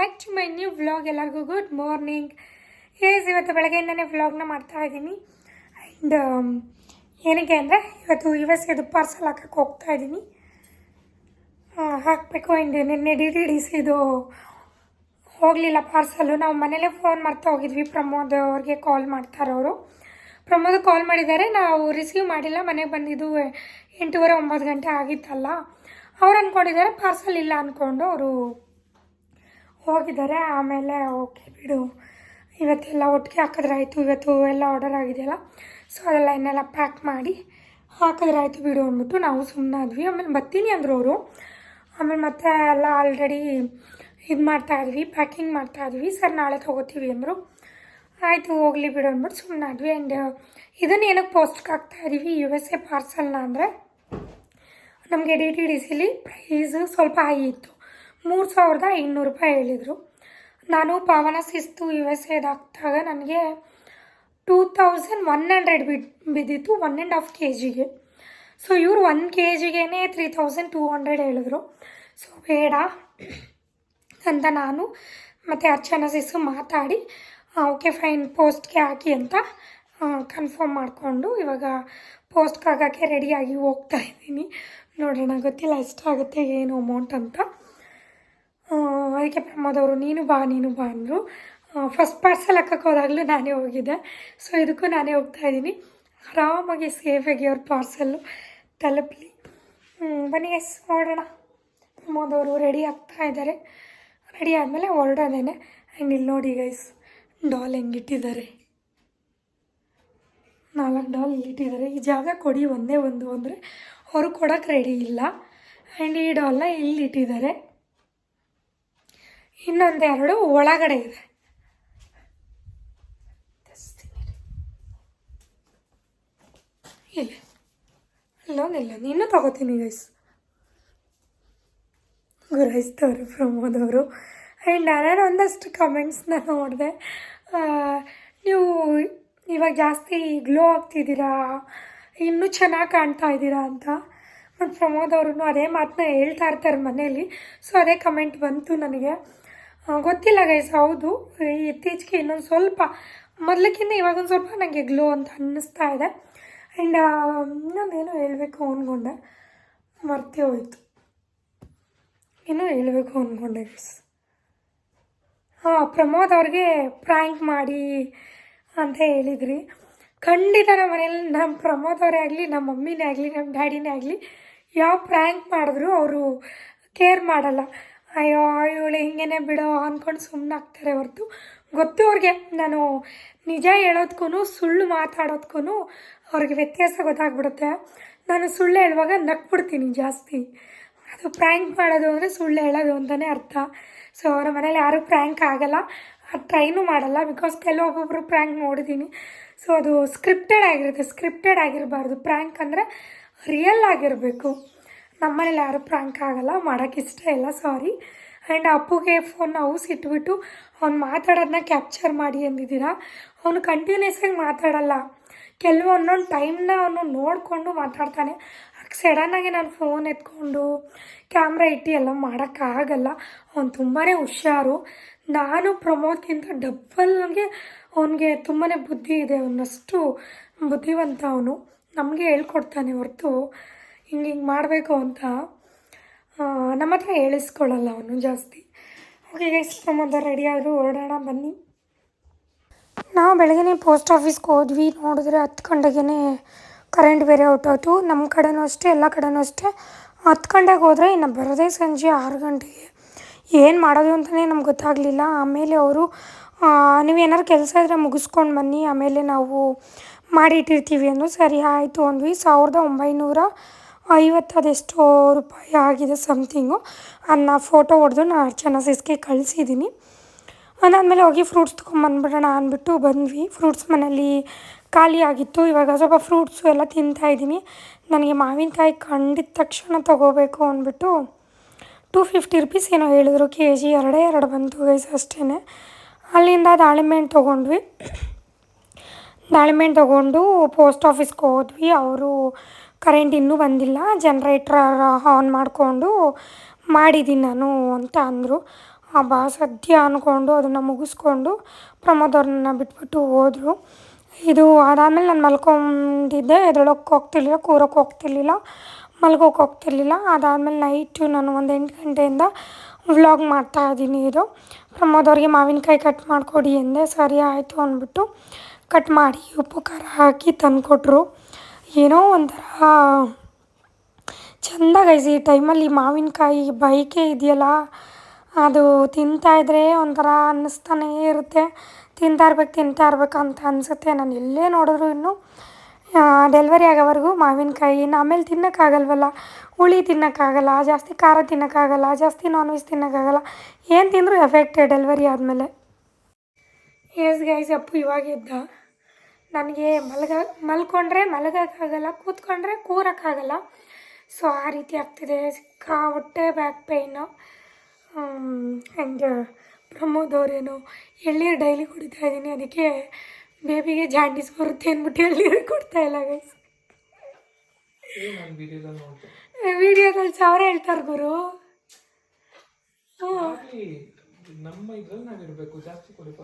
Back to my new vlog ಎಲ್ಲರಿಗೂ good morning ಏಸ್ ಇವತ್ತು ಬೆಳಗ್ಗೆಯಿಂದನೇ ವ್ಲಾಗ್ನ ಮಾಡ್ತಾ ಇದ್ದೀನಿ. ಆ್ಯಂಡ್ ಏನಕ್ಕೆ ಅಂದರೆ, ಇವತ್ತು ಯು ಎಸ್ ಪಾರ್ಸಲ್ ಹಾಕಕ್ಕೆ ಹೋಗ್ತಾ ಇದ್ದೀನಿ. ಹಾಕಬೇಕು ಆ್ಯಂಡ್ ನಿನ್ನೆ ಡಿ ಡಿ ಡಿ ಸಿದು ಹೋಗಲಿಲ್ಲ ಪಾರ್ಸಲು ನಾವು ಮನೇಲೇ ಫೋನ್ ಮಾಡ್ತಾ ಹೋಗಿದ್ವಿ. ಪ್ರಮೋದ್ ಅವ್ರಿಗೆ ಕಾಲ್ ಮಾಡ್ತಾರವರು ಪ್ರಮೋದ್ ಕಾಲ್ ಮಾಡಿದ್ದಾರೆ. ನಾವು ರಿಸೀವ್ ಮಾಡಿಲ್ಲ. ಮನೆಗೆ ಬಂದಿದ್ದು ಎಂಟೂವರೆ ಒಂಬತ್ತು ಗಂಟೆ ಆಗಿತ್ತಲ್ಲ. ಅವ್ರು ಅಂದ್ಕೊಂಡಿದ್ದಾರೆ ಪಾರ್ಸಲ್ ಇಲ್ಲ ಅಂದ್ಕೊಂಡು ಅವರು ಹೋಗಿದ್ದಾರೆ, ಆಮೇಲೆ ಓಕೆ ಬಿಡು. ಇವತ್ತೆಲ್ಲ ಒಟ್ಟಿಗೆ ಹಾಕಿದ್ರಾಯ್ತು, ಇವತ್ತು ಎಲ್ಲ ಆರ್ಡರ್ ಆಗಿದೆಯಲ್ಲ ಸೊ ಅದೆಲ್ಲ ಇನ್ನೆಲ್ಲ ಪ್ಯಾಕ್ ಮಾಡಿ ಹಾಕಿದ್ರಾಯ್ತು ಬಿಡು ಅಂದ್ಬಿಟ್ಟು ನಾವು ಸುಮ್ಮನಾದ್ವಿ ಆಮೇಲೆ ಬರ್ತೀನಿ ಅಂದರು ಅವರು. ಆಮೇಲೆ ಮತ್ತೆ ಎಲ್ಲ ಆಲ್ರೆಡಿ ಇದು ಮಾಡ್ತಾಯಿದ್ವಿ ಪ್ಯಾಕಿಂಗ್ ಮಾಡ್ತಾಯಿದ್ವಿ ಸರ್ ನಾಳೆ ತೊಗೋತೀವಿ ಅಂದರು. ಆಯಿತು, ಹೋಗಲಿ ಬಿಡು ಅಂದ್ಬಿಟ್ಟು ಸುಮ್ಮನಾದ್ವಿ ಆ್ಯಂಡ್ ಇದನ್ನು ಏನಕ್ಕೆ ಪೋಸ್ಟ್ಗೆ ಹಾಕ್ತಾಯಿದ್ದೀವಿ ಯು ಎಸ್ ಎ ಪಾರ್ಸಲ್ನ ಅಂದರೆ ನಮಗೆ ಡಿ ಟಿ ಡಿ ಸಿಲಿ ಪ್ರೈಸು ಸ್ವಲ್ಪ ಹೈ ಇತ್ತು. ಮೂರು ಸಾವಿರದ ಇನ್ನೂರು ರೂಪಾಯಿ ಹೇಳಿದರು. ನಾನು ಪಾವನ ಶಿಸ್ತು ಯು ಎಸ್ ಎದು ಹಾಕ್ದಾಗ ನನಗೆ ಟೂ ತೌಸಂಡ್ ಒನ್ ಹಂಡ್ರೆಡ್ ಬಿ ಬಿದ್ದಿತ್ತು ಒನ್ ಆ್ಯಂಡ್ ಹಾಫ್ ಕೆ ಜಿಗೆ ಸೊ ಇವರು ಒನ್ ಕೆ ಜಿಗೇ ತ್ರೀ ತೌಸಂಡ್ ಟೂ ಹಂಡ್ರೆಡ್ ಹೇಳಿದ್ರು. ಸೊ ಬೇಡ ಅಂತ ನಾನು ಮತ್ತು ಅರ್ಚನಾ ಸಿಸ್ಸು ಮಾತಾಡಿ ಓಕೆ ಫೈನ್ ಪೋಸ್ಟ್ಗೆ ಹಾಕಿ ಅಂತ ಕನ್ಫರ್ಮ್ ಮಾಡಿಕೊಂಡು ಇವಾಗ ಪೋಸ್ಟ್ಗೆ ಹಾಕೋಕ್ಕೆ ರೆಡಿಯಾಗಿ ಹೋಗ್ತಾ ಇದ್ದೀನಿ. ನೋಡೋಣ, ಗೊತ್ತಿಲ್ಲ ಎಷ್ಟಾಗುತ್ತೆ, ಏನು ಅಮೌಂಟ್ ಅಂತ. ಅದಕ್ಕೆ ಪ್ರಮೋದ್ ಅವರು, ನೀನು ಬಾ ನೀನು ಬಾ ಅಂದರು. ಫಸ್ಟ್ ಪಾರ್ಸಲ್ ಹಾಕಕ್ಕೆ ಹೋದಾಗಲೂ ನಾನೇ ಹೋಗಿದ್ದೆ. ಸೊ ಇದಕ್ಕೂ ನಾನೇ ಹೋಗ್ತಾ ಇದ್ದೀನಿ. ಆರಾಮಾಗಿ ಸೇಫಾಗಿ ಅವ್ರ ಪಾರ್ಸಲ್ಲು ತಲುಪಲಿ. ಬನ್ನಿ ಎಸ್ ನೋಡೋಣ ಪ್ರಮೋದ್ ಅವರು ರೆಡಿ ಆಗ್ತಾ ಇದ್ದಾರೆ. ರೆಡಿ ಆದಮೇಲೆ ಹೊರಡೋದೇನೆ. ಆ್ಯಂಡ್ ಇಲ್ಲಿ ನೋಡಿ ಗೈಸ್ ಡಾಲ್ ಹೆಂಗಿಟ್ಟಿದ್ದಾರೆ ನಾಲ್ಕು ಡಾಲ್ ಇಲ್ಲಿಟ್ಟಿದ್ದಾರೆ ಈ ಜಾಗ ಕೊಡಿ ಒಂದೇ ಒಂದು ಅಂದರೆ ಅವರು ಕೊಡೋಕ್ಕೆ ರೆಡಿ ಇಲ್ಲ. ಆ್ಯಂಡ್ ಈ ಡಾಲ್ನ ಇಲ್ಲಿಟ್ಟಿದ್ದಾರೆ ಇನ್ನೊಂದೆರಡು ಒಳಗಡೆ ಇದೆ. ಇಲ್ಲ. ಇಲ್ಲೊಂದು ಇಲ್ಲೊಂದು ಇನ್ನೂ ತಗೋತೀನಿ ಗೈಸ್ ಗುರೈಸ್ತವರು ಪ್ರಮೋದವರು. ಆ್ಯಂಡ್ ನಾನು ಒಂದಷ್ಟು ಕಮೆಂಟ್ಸ್ನ ನೋಡಿದೆ. ನೀವು ಇವಾಗ ಜಾಸ್ತಿ ಗ್ಲೋ ಆಗ್ತಿದ್ದೀರಾ? ಇನ್ನೂ ಚೆನ್ನಾಗಿ ಕಾಣ್ತಾ ಇದ್ದೀರಾ ಅಂತ. ಮತ್ತು ಪ್ರಮೋದ್ ಅವರು ಅದೇ ಮಾತನ್ನ ಹೇಳ್ತಾ ಇರ್ತಾರೆ ಮನೆಯಲ್ಲಿ. ಸೊ ಅದೇ ಕಮೆಂಟ್ ಬಂತು ನನಗೆ. ಗೊತ್ತಿಲ್ಲ ಗೈಸ್ ಹೌದು. ಇತ್ತೀಚೆಗೆ ಇನ್ನೊಂದು ಸ್ವಲ್ಪ ಮೊದಲಕ್ಕಿಂತ ಇವಾಗ ಒಂದು ಸ್ವಲ್ಪ ನನಗೆ ಗ್ಲೋ ಅಂತ ಅನ್ನಿಸ್ತಾ ಇದೆ. ಆ್ಯಂಡ್ ಇನ್ನೊಂದೇನೋ ಹೇಳಬೇಕು ಅಂದ್ಕೊಂಡೆ ಮರ್ತೇ ಹೋಯ್ತು. ಏನೋ ಹೇಳಬೇಕು ಅಂದ್ಕೊಂಡೆ ಗೈಸ್ ಹಾಂ, ಪ್ರಮೋದ್ ಅವ್ರಿಗೆ ಪ್ರ್ಯಾಂಕ್ ಮಾಡಿ ಅಂತ ಹೇಳಿದ್ರಿ. ಖಂಡಿತ ನಮ್ಮ ಮನೇಲಿ ನಮ್ಮ ಪ್ರಮೋದ್ ಅವರೇ ಆಗಲಿ ನಮ್ಮ ಮಮ್ಮಿನೇ ಆಗಲಿ ನಮ್ಮ ಡ್ಯಾಡಿನೇ ಆಗಲಿ, ಯಾವ ಪ್ರ್ಯಾಂಕ್ ಮಾಡಿದ್ರು ಅವರು ಕೇರ್ ಮಾಡಲ್ಲ. ಅಯ್ಯೋ ಇವಳು ಹಿಂಗೇನೆ ಬಿಡೋ ಅಂದ್ಕೊಂಡು ಸುಮ್ಮನೆ ಆಗ್ತಾರೆ ಹೊರತು. ಗೊತ್ತು ಅವ್ರಿಗೆ, ನಾನು ನಿಜ ಹೇಳೋದ್ಕೂ ಸುಳ್ಳು ಮಾತಾಡೋದ್ಕೂ ಅವ್ರಿಗೆ ವ್ಯತ್ಯಾಸ ಗೊತ್ತಾಗ್ಬಿಡುತ್ತೆ. ನಾನು ಸುಳ್ಳು ಹೇಳುವಾಗ ನಕ್ಬಿಡ್ತೀನಿ ಜಾಸ್ತಿ. ಅದು ಪ್ರ್ಯಾಂಕ್ ಮಾಡೋದು ಅಂದರೆ ಸುಳ್ಳು ಹೇಳೋದು ಅಂತಲೇ ಅರ್ಥ. ಸೊ ಅವರ ಮನೇಲಿ ಯಾರೂ ಪ್ರ್ಯಾಂಕ್ ಆಗಲ್ಲ. ಟ್ರೈನು ಮಾಡಲ್ಲ ಬಿಕಾಸ್ ಕೆಲವೊಬ್ಬೊಬ್ಬರು ಪ್ರ್ಯಾಂಕ್ ನೋಡಿದ್ದೀನಿ ಸೊ ಅದು ಸ್ಕ್ರಿಪ್ಟೆಡ್ ಆಗಿರುತ್ತೆ ಸ್ಕ್ರಿಪ್ಟೆಡ್ ಆಗಿರಬಾರ್ದು. ಪ್ರ್ಯಾಂಕ್ ಅಂದರೆ ರಿಯಲ್ ಆಗಿರಬೇಕು. ನಮ್ಮನೇಲಿ ಯಾರು ಪ್ರ್ಯಾಂಕ್ ಆಗಲ್ಲ ಮಾಡೋಕ್ಕೆ ಇಷ್ಟ ಇಲ್ಲ ಸಾರಿ ಆ್ಯಂಡ್ ಅಪ್ಪುಗೆ ಫೋನ್ ನಾವು ಸಿಟ್ಬಿಟ್ಟು ಅವ್ನು ಮಾತಾಡೋದನ್ನ ಕ್ಯಾಪ್ಚರ್ ಮಾಡಿ ಅಂದಿದ್ದೀರಾ? ಅವನು ಕಂಟಿನ್ಯೂಸ್ ಆಗಿ ಮಾತಾಡಲ್ಲ. ಕೆಲವೊಂದೊಂದು ಟೈಮ್ನ ಅವನು ನೋಡಿಕೊಂಡು ಮಾತಾಡ್ತಾನೆ. ಸಡನ್ನಾಗಿ ನಾನು ಫೋನ್ ಎತ್ಕೊಂಡು ಕ್ಯಾಮ್ರಾ ಇಟ್ಟು ಎಲ್ಲ ಮಾಡೋಕ್ಕಾಗಲ್ಲ ಅವ್ನು ತುಂಬಾ ಹುಷಾರು. ನಾನು ಪ್ರಮೋದ್ಗಿಂತ ಡಬ್ಬಲ್ಗೆ ಅವನಿಗೆ ತುಂಬಾ ಬುದ್ಧಿ ಇದೆ. ಅವನಷ್ಟು ಬುದ್ಧಿವಂತ ಅವನು. ನಮಗೆ ಹೇಳ್ಕೊಡ್ತಾನೆ ಹೊರತು. ಹಿಂಗೆ ಹಿಂಗೆ ಮಾಡಬೇಕು ಅಂತ ನಮ್ಮ ಹತ್ರ ಹೇಳಿಸ್ಕೊಳ್ಳಲ್ಲ ಅವನು ಜಾಸ್ತಿ. ಓಕೆ ಗೈಸ್ ಪ್ರಮೋದ ರೆಡಿ ಆದರು ಹೊರಡೋಣ, ಬನ್ನಿ. ನಾವು ಬೆಳಗ್ಗೆ ಪೋಸ್ಟ್ ಆಫೀಸ್ಗೆ ಹೋದ್ವಿ. ನೋಡಿದ್ರೆ ಹತ್ತು ಗಂಟೆಗೆ ಕರೆಂಟ್ ಬೇರೆ ಹೊಟ್ಟೋಯ್ತು. ನಮ್ಮ ಕಡೆನೂ ಅಷ್ಟೇ, ಎಲ್ಲ ಕಡೆನೂ ಅಷ್ಟೇ. ಹತ್ತು ಗಂಟೆಗೆ ಹೋದರೆ ಇನ್ನು ಬರೋದೇ ಸಂಜೆ ಆರು ಗಂಟೆಗೆ. ಏನು ಮಾಡೋದು ಅಂತಲೇ ನಮ್ಗೆ ಗೊತ್ತಾಗಲಿಲ್ಲ. ಆಮೇಲೆ ಅವರು ನೀವು ಏನಾರು ಕೆಲಸ ಇದ್ದರೆ ಮುಗಿಸ್ಕೊಂಡು ಬನ್ನಿ. ಆಮೇಲೆ ನಾವು ಮಾಡಿಟ್ಟಿರ್ತೀವಿ ಅಂದರು ಸರಿ, ಆಯಿತು ಅಂದ್ವಿ. ಸಾವಿರದ ಒಂಬೈನೂರ ಐವತ್ತು ರೂಪಾಯಿ ಆಗಿದೆ ಸಮ್ಥಿಂಗು ಅದನ್ನ ಫೋಟೋ ಹೊಡೆದು ನಾನು ಅರ್ಚನಾ ಸಿಸ್ಗೆ ಕಳಿಸಿದ್ದೀನಿ ಅದಾದಮೇಲೆ ಹೋಗಿ ಫ್ರೂಟ್ಸ್ ತೊಗೊಂಬಂದ್ಬಿಡೋಣ ಅಂದ್ಬಿಟ್ಟು ಬಂದ್ವಿ. ಫ್ರೂಟ್ಸ್ ಮನೇಲಿ ಖಾಲಿ ಆಗಿತ್ತು. ಇವಾಗ ಸ್ವಲ್ಪ ಫ್ರೂಟ್ಸು ಎಲ್ಲ ತಿಂತಾಯಿದ್ದೀನಿ ನನಗೆ ಮಾವಿನಕಾಯಿ ಕಂಡಿದ ತಕ್ಷಣ ತೊಗೋಬೇಕು ಅಂದ್ಬಿಟ್ಟು ಟೂ ಫಿಫ್ಟಿ ರುಪೀಸ್ ಏನೋ ಹೇಳಿದ್ರು. ಕೆ ಜಿ ಎರಡೇ ಎರಡು ಬಂತು ಗೈಸ್ ಅಷ್ಟೇ ಅಲ್ಲಿಂದ ದಾಳಿಂಬೆ ಹಣ್ಣು ತೊಗೊಂಡ್ವಿ. ದಾಳಿಂಬೆ ಹಣ್ಣು ತೊಗೊಂಡು ಪೋಸ್ಟ್ ಆಫೀಸ್ಗೆ ಹೋದ್ವಿ. ಅವರು ಕರೆಂಟ್ ಇನ್ನೂ ಬಂದಿಲ್ಲ. ಜನ್ರೇಟ್ರ್ ಆನ್ ಮಾಡಿಕೊಂಡು ಮಾಡಿದ್ದೀನಿ ನಾನು ಅಂತ ಅಂದರು. ಬಾ, ಸದ್ಯ ಅಂದ್ಕೊಂಡು ಅದನ್ನು ಮುಗಿಸ್ಕೊಂಡು ಪ್ರಮೋದ್ ಅವ್ರನ್ನ ಬಿಟ್ಬಿಟ್ಟು ಹೋದರು. ಇದು ಅದಾದಮೇಲೆ ನಾನು ಮಲ್ಕೊಂಡಿದ್ದೆ. ಎದ್ದೇಳೋಕ್ಕೆ ಹೋಗ್ತಿರ್ಲಿಲ್ಲ ಕೂರೋಕ್ಕೆ ಹೋಗ್ತಿರ್ಲಿಲ್ಲ ಮಲ್ಗೋಕ್ಕೆ ಹೋಗ್ತಿರ್ಲಿಲ್ಲ. ಅದಾದಮೇಲೆ ನೈಟು ನಾನು ಒಂದು ಎಂಟು ಗಂಟೆಯಿಂದ ವ್ಲಾಗ್ ಮಾಡ್ತಾಯಿದ್ದೀನಿ ಇದು. ಪ್ರಮೋದ್ ಮಾವಿನಕಾಯಿ ಕಟ್ ಮಾಡಿಕೊಡಿ ಎಂದೆ. ಸರಿ ಆಯಿತು ಅಂದ್ಬಿಟ್ಟು ಕಟ್ ಮಾಡಿ ಉಪ್ಪು ಖಾರ ಹಾಕಿ ತಂದುಕೊಟ್ರು. ಏನೋ ಒಂಥರ ಚೆಂದ ಗೈಸ್ ಈ ಟೈಮಲ್ಲಿ ಮಾವಿನಕಾಯಿ ಬೈಕೆ ಇದೆಯಲ್ಲ, ಅದು ತಿಂತಾಯಿದ್ರೆ ಒಂಥರ ಅನ್ನಿಸ್ತಾನೇ ಇರುತ್ತೆ. ತಿಂತಾ ಇರ್ಬೇಕು ತಿಂತಾ ಇರ್ಬೇಕು ಅಂತ ಅನಿಸುತ್ತೆ. ನಾನು ಎಲ್ಲೇ ನೋಡಿದ್ರು ಇನ್ನು ಡೆಲಿವರಿ ಆಗೋವರೆಗೂ ಮಾವಿನಕಾಯಿ ಆಮೇಲೆ ತಿನ್ನೋಕ್ಕಾಗಲ್ವಲ್ಲ? ಹುಳಿ ತಿನ್ನೋಕ್ಕಾಗಲ್ಲ, ಜಾಸ್ತಿ ಖಾರ ತಿನ್ನೋಕ್ಕಾಗಲ್ಲ, ಜಾಸ್ತಿ ನಾನ್ ವೆಜ್ ತಿನ್ನೋಕ್ಕಾಗಲ್ಲ, ಏನು ತಿಂದರೂ ಎಫೆಕ್ಟ್ ಡೆಲಿವರಿ ಆದಮೇಲೆ. ಎಸ್ ಗೈಸ್ ಅಪ್ಪು ಇವಾಗ ನನಗೆ ಮಲಗ, ಮಲ್ಕೊಂಡ್ರೆ ಮಲಗೋಕ್ಕಾಗಲ್ಲ, ಕೂತ್ಕೊಂಡ್ರೆ ಕೂರೋಕ್ಕಾಗಲ್ಲ. ಸೊ ಆ ರೀತಿ ಆಗ್ತಿದೆ. ಸಿಕ್ಕಾ ಹೊಟ್ಟೆ ಬ್ಯಾಕ್ ಪೇಯ್ನು ಆ್ಯಂಡ್ ಪ್ರಮೋದ್ ಅವರೇನು ಎಳ್ನೀರು ಡೈಲಿ ಕುಡಿತಾ ಇದ್ದೀನಿ. ಅದಕ್ಕೆ ಬೇಬಿಗೆ ಜಾಂಡಿಸ್ ಬರುತ್ತೆ ಅಂದ್ಬಿಟ್ಟು ಎಳ್ನೀರು ಕೊಡ್ತಾ ಇಲ್ಲ ಗೈಸ್ ವಿಡಿಯೋದಲ್ಲಿ ಸಾವಿರ ಹೇಳ್ತಾರೆ ಗುರು. ನಮ್ಮ ಇದ್ರಲ್ಲಿ ನಾವಿರ್ಬೇಕು ಜಾಸ್ತಿ ಕುಡಿಪ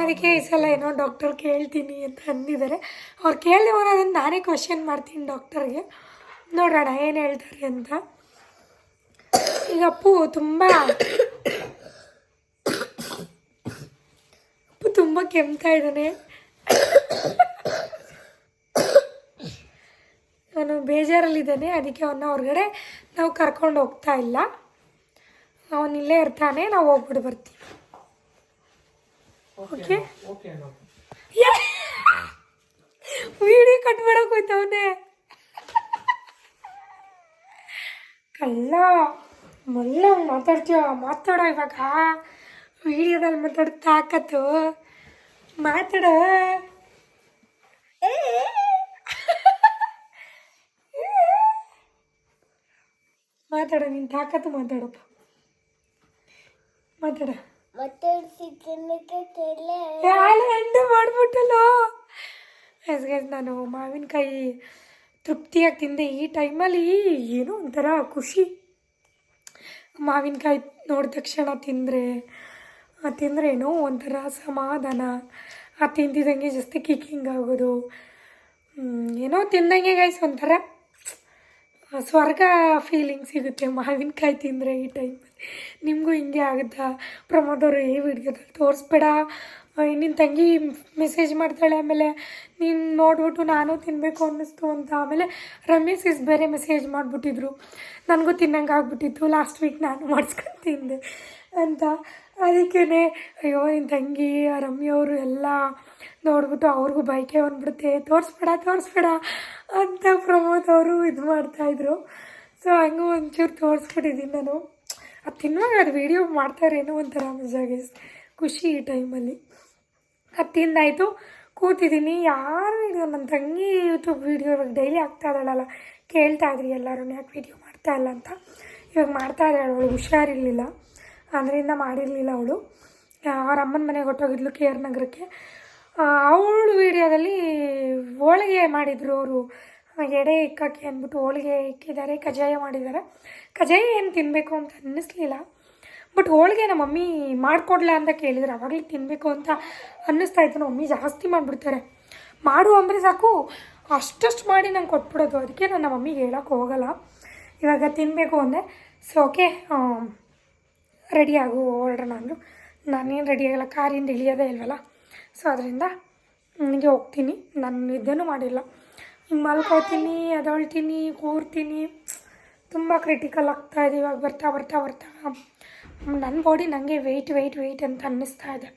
ಅದಕ್ಕೆ ಈ ಸಲ ಏನೋ ಡಾಕ್ಟರ್ ಕೇಳ್ತೀನಿ ಅಂತ ಅಂದಿದ್ದಾರೆ. ಅವ್ರು ಕೇಳಿ ಅದನ್ನು ನಾನೇ ಕ್ವಶನ್ ಮಾಡ್ತೀನಿ ಡಾಕ್ಟರ್ಗೆ ನೋಡೋಣ ಏನು ಹೇಳ್ತಾರೆ ಅಂತ. ಈಗ ಅಪ್ಪು ತುಂಬ ಅಪ್ಪು ತುಂಬ ಕೆಮ್ತಾ ಇದ್ದಾನೆ. ಅವನು ಬೇಜಾರಲ್ಲಿದ್ದಾನೆ. ಅದಕ್ಕೆ ಅವನ್ನ ಹೊರಗಡೆ ನಾವು ಕರ್ಕೊಂಡು ಹೋಗ್ತಾ ಇಲ್ಲ. ಅವನಿಲ್ಲೇ ಇರ್ತಾನೆ. ನಾವು ಹೋಗ್ಬಿಟ್ಟು ಬರ್ತೀವಿ. ಓಕೆ ವಿಡಿಯೋ ಕಟ್ ಮಾಡಕ್ ಹೋಯ್ತವನೆ ಕಲ್ಲ ಮೊಲ್ಲ ಮಾತಾಡ್ತೀವ ಮಾತಾಡೋ ಇವಾಗ. ವಿಡಿಯೋದಲ್ಲಿ ಮಾತಾಡೋ ತಾಕತ್ತು ಮಾತಾಡ. ಮಾತಾಡ ನೀನು ತಾಕತ್ತು ಮಾತಾಡಪ್ಪ ಮಾತಾಡ. ನಾನು ಮಾವಿನಕಾಯಿ ತೃಪ್ತಿಯಾಗಿ ತಿಂದೆ ಈ ಟೈಮಲ್ಲಿ. ಏನೋ ಒಂಥರ ಖುಷಿ. ಮಾವಿನಕಾಯಿ ನೋಡಿದ ತಕ್ಷಣ ತಿಂದರೆ ತಿಂದರೆ ಏನೋ ಒಂಥರ ಸಮಾಧಾನ. ಆ ತಿಂದಿದ್ದಂಗೆ ಜಾಸ್ತಿ ಕಿಕ್ಕಿಂಗ್ ಆಗೋದು. ಏನೋ ತಿಂದಂಗೆ ಗೈಸ್ ಒಂಥರ ಸ್ವರ್ಗ ಫೀಲಿಂಗ್ ಸಿಗುತ್ತೆ ಮಾವಿನಕಾಯಿ ತಿಂದರೆ ಈ ಟೈಮಲ್ಲಿ. ನಿಮಗೂ ಹಿಂಗೆ ಆಗುತ್ತಾ? ಪ್ರಮೋದ್ ಅವರು, ಈ ವಿಡಿಯೋದಲ್ಲಿ ತೋರಿಸ್ಬೇಡ. ನಿನ್ನ ತಂಗಿ ಮೆಸೇಜ್ ಮಾಡ್ತಾಳೆ ಆಮೇಲೆ, ನೀನು ನೋಡ್ಬಿಟ್ಟು ನಾನು ತಿನ್ನಬೇಕು ಅನ್ನಿಸ್ತು ಅಂತ ಆಮೇಲೆ ರಮೇಶ್ ಇಸ್ ಬೇರೆ ಮೆಸೇಜ್ ಮಾಡಿಬಿಟ್ಟಿದ್ರು. ನನಗೂ ತಿನ್ನಂಗೆ ಆಗ್ಬಿಟ್ಟಿತ್ತು. ಲಾಸ್ಟ್ ವೀಕ್ ನಾನು ಮಾಡಿಸ್ಕೊಂಡು ತಿಂದೆ ಅಂತ. ಅದಕ್ಕೇ ಅಯ್ಯೋ ನಿನ್ನ ತಂಗಿ ರಮ್ಯವರು ಎಲ್ಲ ನೋಡ್ಬಿಟ್ಟು ಅವ್ರಿಗೂ ಬೈಕೆ ಬಂದ್ಬಿಡುತ್ತೆ. ತೋರಿಸ್ಬೇಡ ತೋರಿಸ್ಬೇಡ ಅಂತ ಪ್ರಮೋದ್ ಅವರು ಇದು ಮಾಡ್ತಾಯಿದ್ರು ಸೊ ಹಂಗೂ ಒಂಚೂರು ತೋರಿಸ್ಬಿಟ್ಟಿದ್ದೀನಿ ನಾನು. ಅದು ತಿನ್ನುವಾಗ ಅದು ವೀಡಿಯೋ ಮಾಡ್ತಾರೇನೋ ಒಂಥರ ಮಜಾಗೆ ಖುಷಿ ಈ ಟೈಮಲ್ಲಿ ಅದು ತಿಂದಾಯಿತು ಕೂತಿದ್ದೀನಿ. ಯಾರು ವೀಡಿಯೋ ನನ್ನ ತಂಗಿ ಯೂಟ್ಯೂಬ್ ವೀಡಿಯೋ ಇವಾಗ ಡೈಲಿ ಆಗ್ತಾ ಇದ್ದಾಳಲ್ಲ. ಕೇಳ್ತಾ ಇದ್ರಿ ಎಲ್ಲರೂ, ಯಾಕೆ ವೀಡಿಯೋ ಮಾಡ್ತಾ ಇಲ್ಲ ಅಂತ. ಇವಾಗ ಮಾಡ್ತಾ ಇದ್ದಾಳೆ ಅವಳು, ಹುಷಾರಿರಲಿಲ್ಲ. ಅದರಿಂದ ಮಾಡಿರಲಿಲ್ಲ ಅವಳು. ಅವ್ರ ಅಮ್ಮನ ಮನೆಗೆ ಹೊಟ್ಟೋಗಿದ್ಲು ಕೆ ಆರ್ ನಗರಕ್ಕೆ. ಅವಳು ವೀಡಿಯೋದಲ್ಲಿ ಹೋಳಿಗೆ ಮಾಡಿದರು ಅವರು. ಎಡೆ ಇಕ್ಕಕ್ಕೆ ಅಂದ್ಬಿಟ್ಟು ಹೋಳಿಗೆ ಇಕ್ಕಿದ್ದಾರೆ, ಕಜ್ಜಾಯ ಮಾಡಿದ್ದಾರೆ. ಕಜ್ಜಾಯ ಏನು ತಿನ್ನಬೇಕು ಅಂತ ಅನ್ನಿಸ್ಲಿಲ್ಲ. ಬಟ್ ಹೋಳಿಗೆ ನಮ್ಮ ಮಮ್ಮಿ ಮಾಡಿಕೊಡ್ಲಾ ಅಂತ ಕೇಳಿದ್ರು. ಅವಾಗಲೇ ತಿನ್ನಬೇಕು ಅಂತ ಅನ್ನಿಸ್ತಾ ಇತ್ತು. ಮಮ್ಮಿ ಜಾಸ್ತಿ ಮಾಡಿಬಿಡ್ತಾರೆ. ಮಾಡು ಅಂದರೆ ಸಾಕು. ಅಷ್ಟಷ್ಟು ಮಾಡಿ ನಂಗೆ ಕೊಟ್ಬಿಡೋದು. ಅದಕ್ಕೆ ನಾನು ನಮ್ಮ ಮಮ್ಮಿಗೆ ಹೇಳೋಕ್ಕೆ ಹೋಗಲ್ಲ. ಇವಾಗ ತಿನ್ನಬೇಕು ಅಂದೆ. ಸೊ ಓಕೆ ರೆಡಿ ಆಗು ಹೊರಡೋಣ ನಾನು ನಾನೇನು ರೆಡಿ ಆಗಲ್ಲ. ಕಾರಿಂದ ಇಳಿಯೋದೇ ಇಲ್ವಲ್ಲ. ಸೊ ಅದರಿಂದ ನನಗೆ ಹೋಗ್ತೀನಿ. ನಾನು ನಿದ್ದೆನೂ ಮಾಡಿಲ್ಲ. ಹಿಂಗೆ ಮಲ್ಕೋತೀನಿ ಅದೊಳ್ತೀನಿ ಕೂರ್ತೀನಿ. ತುಂಬ ಕ್ರಿಟಿಕಲ್ ಆಗ್ತಾ ಇದೆ, ಇವಾಗ ಬರ್ತಾ ಬರ್ತಾ ಬರ್ತಾ. ನನ್ನ ಬಾಡಿ ನನಗೆ ವೆಯ್ಟ್ ವೆಯ್ಟ್ ವೆಯ್ಟ್ ಅಂತ ಅನ್ನಿಸ್ತಾ ಇದೆ.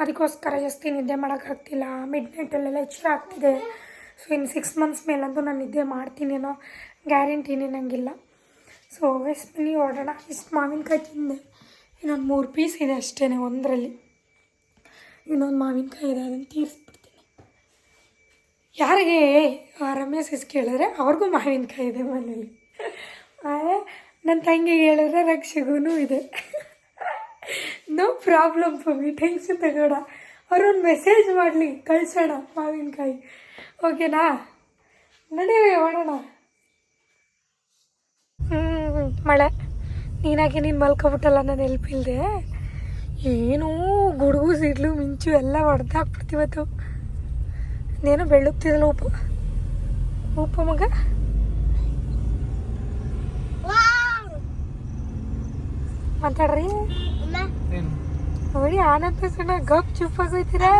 ಅದಕ್ಕೋಸ್ಕರ ಜಾಸ್ತಿ ನಿದ್ದೆ ಮಾಡೋಕ್ಕಾಗ್ತಿಲ್ಲ ಮಿಡ್ ನೈಟಲ್ಲೆಲ್ಲ ಹೆಚ್ಚು ಆಗ್ತಿದೆ. ಸೊ ಇನ್ನು ಸಿಕ್ಸ್ ಮಂತ್ಸ್ ಮೇಲಂತೂ ನಾನು ನಿದ್ದೆ ಮಾಡ್ತೀನಿ ಅನ್ನೋ ಗ್ಯಾರಂಟಿನೇ ನನಗಿಲ್ಲ ಸೊ ವೆಸ್ಟ್ ಬನ್ನಿ ಓಡೋಣ. ಇಷ್ಟು ಮಾವಿನಕಾಯಿ ತಿಂದೆ. ಇನ್ನೊಂದು ಮೂರು ಪೀಸ್ ಇದೆ ಅಷ್ಟೇ ಒಂದರಲ್ಲಿ. ಇನ್ನೊಂದು ಮಾವಿನಕಾಯಿ ಇದೆ, ಅದನ್ನು ತೀರಿಸ್ಬಿಡ್ತೀನಿ ಯಾರಿಗೆ? ರಮೇಶ್ ಇಸ್ ಕೇಳಿದ್ರೆ ಅವ್ರಿಗೂ ಮಾವಿನಕಾಯಿ ಇದೆ ಮನೇಲಿ. ನನ್ನ ತಂಗಿಗೆ ಹೇಳಿದ್ರೆ ರಕ್ಷೆಗೂ ಇದೆ. ನೋ ಪ್ರಾಬ್ಲಮ್ ಫಮಿ ಟೆನ್ಷನ್ ತಗೋಣ. ಅವ್ರೊಂದು ಮೆಸೇಜ್ ಮಾಡಲಿ, ಕಳಿಸೋಣ ಮಾವಿನಕಾಯಿ. ಓಕೆನಾ ನಡೀವಿ ಮಾಡೋಣ. ಹ್ಞೂ ಮಳೆ. ನೀನಾಗಿ ನೀನು ಮಲ್ಕೊಬಿಟ್ಟಲ್ಲ ನಾನು ಎಲ್ಪಿಲ್ದೆ ಏನೂ ಗುಡುಗು ಸಿಡ್ಲು ಮಿಂಚು ಎಲ್ಲ ಹೊಡೆದಾಕ್ಬಿಡ್ತೀವತ್ತು. ಏನೋ ಬೆಳ್ಳಗ್ತಿದಲ್ಲ ಉಪ್ಪು? ಉಪ್ಪು ಮಗ? ಮಾತಾಡ್ರಿ. ನೋಡಿ ಆನಂದ ಸಣ್ಣ ಗಪ್ ಚುಪ್ಪ ಆಗೋಯ್ತೀರಾ?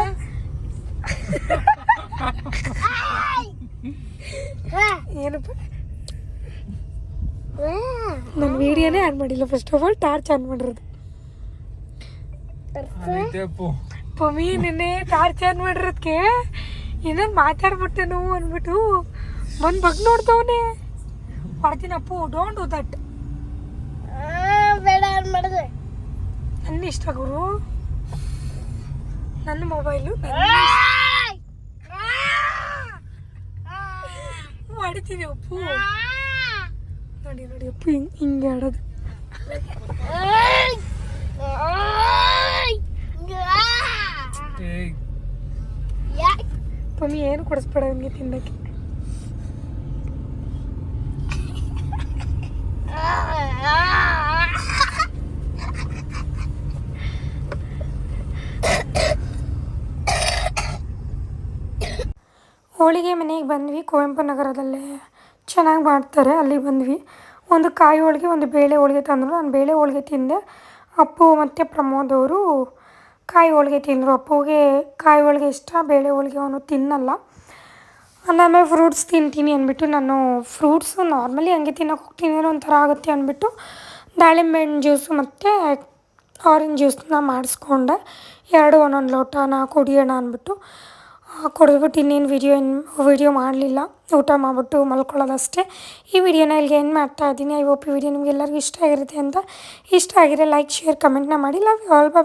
ಏನಪ್ಪ? ನನ್ನ ವಿಡಿಯೋನೇ ಆನ್ ಮಾಡಿಲ್ಲ. First of all torch on ಮಾಡಿರೋದು ಪಮ್ಮಿ ನಿನ್ನೆ ಟಾರ್ಚ್ ಆನ್ ಮಾಡಿರೋದಕ್ಕೆ ಇನ್ನೊಂದು ಮಾತಾಡ್ಬಿಟ್ಟೆನು ಅಂದ್ಬಿಟ್ಟು ಬಂದು ಬಗ್ ನೋಡ್ತವನೆ ಮಾಡ್ತೀನಪ್ಪು ಡೋಂಟ್ ಡೂ ದಟ್ ಬೇಡ ಮಾಡಿದೆ? ನನ್ನ ಇಷ್ಟ ಗುರು. ನನ್ನ ಮೊಬೈಲು ಮಾಡ್ತೀನಿ ಅಪ್ಪು. ನೋಡಿ ನೋಡಿ ಅಪ್ಪು ಹಿಂಗೆ ಹಿಂಗೆ ಆಡೋದು. ಏಯ್ ಪಮ್ಮಿ ಏನು ಕೊಡಿಸ್ಬೇಡ ನಿಮಗೆ ತಿನ್ನಕ್ಕೆ. ಹೋಳಿಗೆ ಮನೆಗೆ ಬಂದ್ವಿ, ಕುವೆಂಪು ನಗರದಲ್ಲೇ ಚೆನ್ನಾಗಿ ಮಾಡ್ತಾರೆ, ಅಲ್ಲಿಗೆ ಬಂದ್ವಿ. ಒಂದು ಕಾಯಿ ಹೋಳಿಗೆ, ಒಂದು ಬೇಳೆ ಹೋಳಿಗೆ ತಂದರು. ನಾನು ಬೇಳೆ ಹೋಳಿಗೆ ತಿಂದೆ. ಅಪ್ಪು ಮತ್ತು ಪ್ರಮೋದ್ ಅವರು ಕಾಯಿ ಹೋಳಿಗೆ ತಿಂದರು ಅಪ್ಪುಗೆ, ಕಾಯಿ ಹೋಳಿಗೆ ಇಷ್ಟ, ಬೇಳೆ ಹೋಳಿಗೆ ಅವನು ತಿನ್ನಲ್ಲ. ಆಮೇಲೆ ಫ್ರೂಟ್ಸ್ ತಿಂತೀನಿ ಅಂದ್ಬಿಟ್ಟು ನಾನು ಫ್ರೂಟ್ಸು ನಾರ್ಮಲಿ ಹಂಗೆ ತಿನ್ನೋಕೆ ಹೋಗ್ತೀನಿ ಅನ್ನೋ ಒಂಥರ ಆಗುತ್ತೆ ಅಂದ್ಬಿಟ್ಟು ದಾಳಿಂಬೆ ಹಣ್ಣು ಜ್ಯೂಸು ಮತ್ತು ಆರೆಂಜ್ ಜ್ಯೂಸನ್ನ ಮಾಡಿಸ್ಕೊಂಡೆ. ಎರಡು ಒಂದೊಂದು ಲೋಟನ ಕುಡಿಯೋಣ ಅಂದ್ಬಿಟ್ಟು ಕುಡಿದ್ಬಿಟ್ಟು ಇನ್ನೇನು ವಿಡಿಯೋ ಏನು ವಿಡಿಯೋ ಮಾಡಲಿಲ್ಲ. ಊಟ ಮಾಡಿಬಿಟ್ಟು ಮಲ್ಕೊಳ್ಳೋದಷ್ಟೇ. ಈ ವಿಡಿಯೋನ ಇಲ್ಲಿಗೆ ಏನು ಮಾಡ್ತಾ ಇದ್ದೀನಿ. ಐ ಹೋಪ್ ಈ ವಿಡಿಯೋ ನಿಮ್ಗೆ ಎಲ್ಲರಿಗೂ ಇಷ್ಟ ಆಗಿರುತ್ತೆ ಅಂತ. ಇಷ್ಟ ಆಗಿರೋ ಲೈಕ್ ಶೇರ್ ಕಮೆಂಟ್ನ ಮಾಡಿ. Love you all by